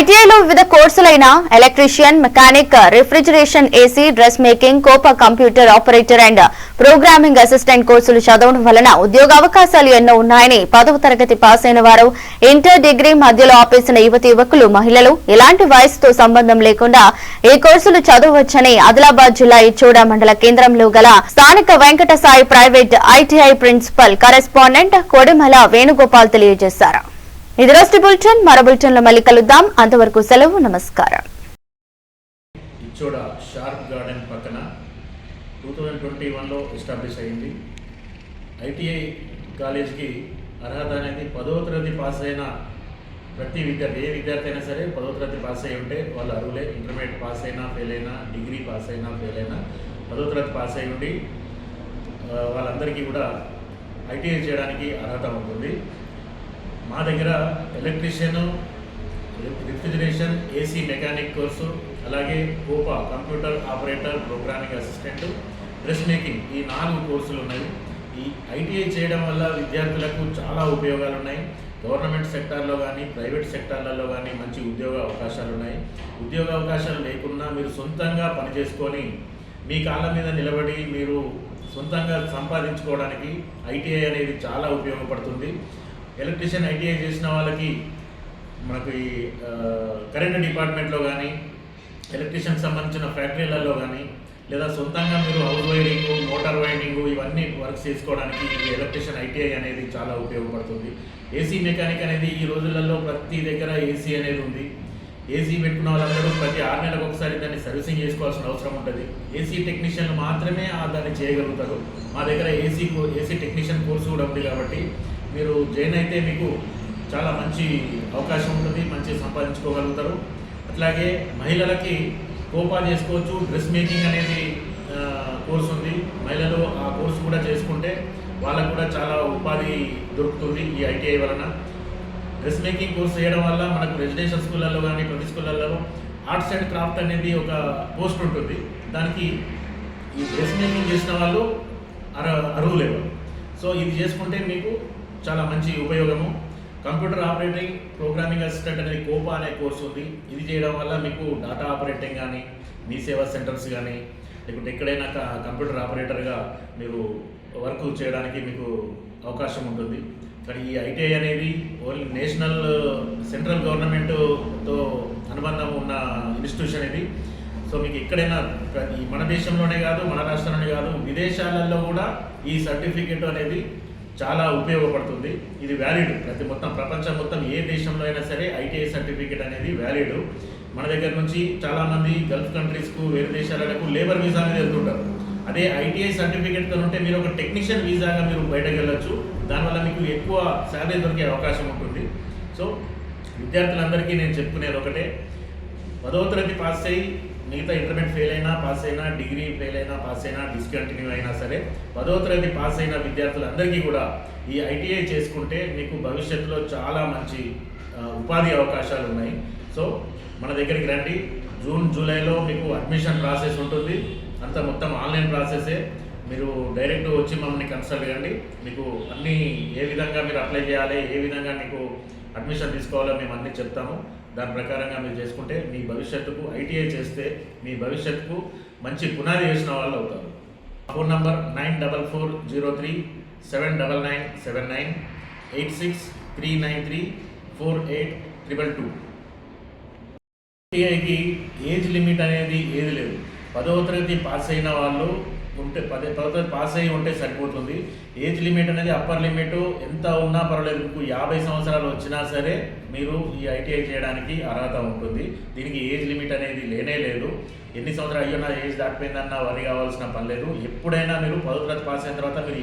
ఐటీఐలో వివిధ కోర్సులైన electrician mechanic refrigeration AC dress making COPA computer operator and programming assistant కోర్సులు చదవడం వలన ఉద్యోగ అవకాశాలు ఎన్నో ఉన్నాయని పదవ తరగతి పాస్ అయిన వారు ఇంటర్ డిగ్రీ మధ్యలో ఆపేసిన యువతి యువకులు మహిళలు ఎలాంటి వయసుతో సంబంధం లేకుండా ఈ కోర్సులు చదవవచ్చని ఆదిలాబాద్ జిల్లా ఇచ్చోడ మండల కేంద్రంలో గల స్థానిక Venkata Sai private ITI principal correspondent Kodimala Venugopal తెలియజేశారు. ఇది రోజు బులెటిన్. మరో బులెటిన్లో మళ్ళీ కలుద్దాం. అంతవరకు సెలవు నమస్కారం. ఇచ్చోడ షార్ప్ గార్డెన్ పక్కన టూ థౌజండ్ ట్వంటీ వన్లో ఎస్టాబ్లిష్ అయింది. ఐటీఐ కాలేజ్కి అర్హత అనేది పదవ తరగతి పాస్ అయిన ప్రతి విద్యార్థి ఏ విద్యార్థి అయినా సరే పదవ తరగతి పాస్ అయి ఉంటే వాళ్ళు అర్హులే. ఇంటర్మీడియట్ పాస్ అయినా ఫెయిల్ అయినా డిగ్రీ పాస్ అయినా ఫెయిల్ అయినా పదవ తరగతి పాస్ అయి ఉండి వాళ్ళందరికీ కూడా ఐటీఐ చేయడానికి అర్హత ఉంటుంది. మా దగ్గర electrician refrigeration AC mechanic course అలాగే COPA computer operator programming assistant dress making ఈ నాలుగు కోర్సులు ఉన్నాయి. ఈ ఐటీఐ చేయడం వల్ల విద్యార్థులకు చాలా ఉపయోగాలు ఉన్నాయి గవర్నమెంట్ సెక్టార్లో కానీ ప్రైవేట్ సెక్టార్లలో కానీ మంచి ఉద్యోగ అవకాశాలు ఉన్నాయి. ఉద్యోగ అవకాశాలు లేకున్నా మీరు సొంతంగా పని చేసుకొని మీ కాళ్ళ మీద నిలబడి మీరు సొంతంగా సంపాదించుకోవడానికి ఐటీఐ అనేది చాలా ఉపయోగపడుతుంది. ఎలక్ట్రీషియన్ ఐటీఐ చేసిన వాళ్ళకి మనకు ఈ కరెంట్ డిపార్ట్మెంట్లో కానీ ఎలక్ట్రిషియన్ సంబంధించిన ఫ్యాక్టరీలలో కానీ లేదా సొంతంగా మీరు హౌస్ వైరింగ్ మోటార్ వైండింగ్ ఇవన్నీ వర్క్ చేసుకోవడానికి ఈ ఎలక్ట్రీషియన్ ఐటీఐ అనేది చాలా ఉపయోగపడుతుంది. ఏసీ మెకానిక్ అనేది ఈ రోజులలో ప్రతి దగ్గర ఏసీ అనేది ఉంది. ఏసీ పెట్టుకున్న వాళ్ళందరూ ప్రతి ఆరు నెలలకు ఒకసారి దాన్ని సర్వీసింగ్ చేసుకోవాల్సిన అవసరం ఉంటుంది. ఏసీ టెక్నీషియన్లు మాత్రమే దాన్ని చేయగలుగుతారు. మా దగ్గర ఏసీ ఏసీ టెక్నీషియన్ కోర్సు కూడా ఉంది కాబట్టి మీరు జైన్ అయితే మీకు చాలా మంచి అవకాశం ఉంటుంది మంచి సంపాదించుకోగలుగుతారు. అట్లాగే మహిళలకి కోపా చేసుకోవచ్చు డ్రెస్ మేకింగ్ అనేది కోర్స్ ఉంది. మహిళలు ఆ కోర్సు కూడా చేసుకుంటే వాళ్ళకు కూడా చాలా ఉపాధి దొరుకుతుంది ఈ ఐటీఐ వలన. డ్రెస్ మేకింగ్ కోర్స్ చేయడం వల్ల మనకు రెసిడెన్షియల్ స్కూళ్ళల్లో కానీ ప్రతి స్కూళ్ళల్లో ఆర్ట్స్ అండ్ క్రాఫ్ట్ అనేది ఒక పోస్ట్ ఉంటుంది. దానికి ఈ డ్రెస్ మేకింగ్ చేసిన వాళ్ళు అర అర్హులేవు సో ఇది చేసుకుంటే మీకు చాలా మంచి ఉపయోగము. కంప్యూటర్ ఆపరేటింగ్ ప్రోగ్రామింగ్ అసిస్టెంట్ అనేది కోపా అనే కోర్సు ఉంది. ఇది చేయడం వల్ల మీకు డాటా ఆపరేటింగ్ కానీ మీ సేవా సెంటర్స్ కానీ లేకుంటే ఎక్కడైనా కంప్యూటర్ ఆపరేటర్గా మీరు వర్క్ చేయడానికి మీకు అవకాశం ఉంటుంది. కానీ ఈ ఐటీఐ అనేది ఓన్లీ నేషనల్ సెంట్రల్ గవర్నమెంట్తో అనుబంధం ఉన్న ఇన్స్టిట్యూషన్ ఇది. సో మీకు ఎక్కడైనా ఈ మన దేశంలోనే కాదు మన రాష్ట్రంలోనే కాదు విదేశాలలో కూడా ఈ సర్టిఫికేట్ అనేది చాలా ఉపయోగపడుతుంది. ఇది వ్యాలిడ్ ప్రతి మొత్తం ప్రపంచం మొత్తం ఏ దేశంలో అయినా సరే ఐటీఐ సర్టిఫికేట్ అనేది వ్యాలిడ్ మన దగ్గర నుంచి చాలామంది గల్ఫ్ కంట్రీస్కు వేరే దేశాలకు లేబర్ వీసా అనేది వెళ్తుంటారు. అదే ఐటీఐ సర్టిఫికేట్తో ఉంటే మీరు ఒక టెక్నీషియన్ వీసాగా మీరు బయటకు వెళ్ళొచ్చు. దానివల్ల మీకు ఎక్కువ శాలరీ దొరికే అవకాశం ఉంటుంది. సో విద్యార్థులందరికీ నేను చెప్పుకునేది ఒకటే. పదవ తరగతి పాస్ అయ్యి మిగతా ఇంటర్మీడియట్ ఫెయిల్ అయినా పాస్ అయినా డిగ్రీ ఫెయిల్ అయినా పాస్ అయినా డిస్కంటిన్యూ అయినా సరే పదో తరగతి పాస్ అయిన విద్యార్థులందరికీ కూడా ఈ ఐటీఐ చేసుకుంటే మీకు భవిష్యత్తులో చాలా మంచి ఉపాధి అవకాశాలు ఉన్నాయి. సో మన దగ్గరికి రండి. జూన్ జూలైలో మీకు అడ్మిషన్ ప్రాసెస్ ఉంటుంది. అంత మొత్తం ఆన్లైన్ ప్రాసెసే. మీరు డైరెక్ట్ వచ్చి మమ్మల్ని కన్సల్ట్ కండి మీకు అన్ని ఏ విధంగా మీరు అప్లై చేయాలి ఏ విధంగా మీకు అడ్మిషన్ తీసుకోవాలో మేము అన్నీ చెప్తాము. దాని ప్రకారంగా మీరు చేసుకుంటే మీ భవిష్యత్తుకు ఐటీఐ చేస్తే మీ భవిష్యత్తుకు మంచి పునాది వేసిన వాళ్ళు అవుతారు. Phone number nine double four zero three seven double nine seven nine eight six three nine three four eight triple two. ఐటీఐకి age limit అనేది ఏది లేదు. పదవ తరగతి పాస్ అయిన వాళ్ళు ఉంటే పదే పదవ తరగతి పాస్ అయ్యి ఉంటే సరిపోతుంది. ఏజ్ లిమిట్ అనేది అప్పర్ లిమిట్. ఎంత ఉన్నా పర్వాలేదు. మీకు యాభై సంవత్సరాలు వచ్చినా సరే మీరు ఈ ఐటీఐ చేయడానికి అర్హత ఉంటుంది. దీనికి ఏజ్ లిమిట్ అనేది లేనే లేదు. ఎన్ని సంవత్సరాలు అయ్యో నా ఏజ్ దాటిపోయిందన్న వరి కావాల్సిన పని లేదు. ఎప్పుడైనా మీరు పదవ తరగతి పాస్ అయిన తర్వాత మీరు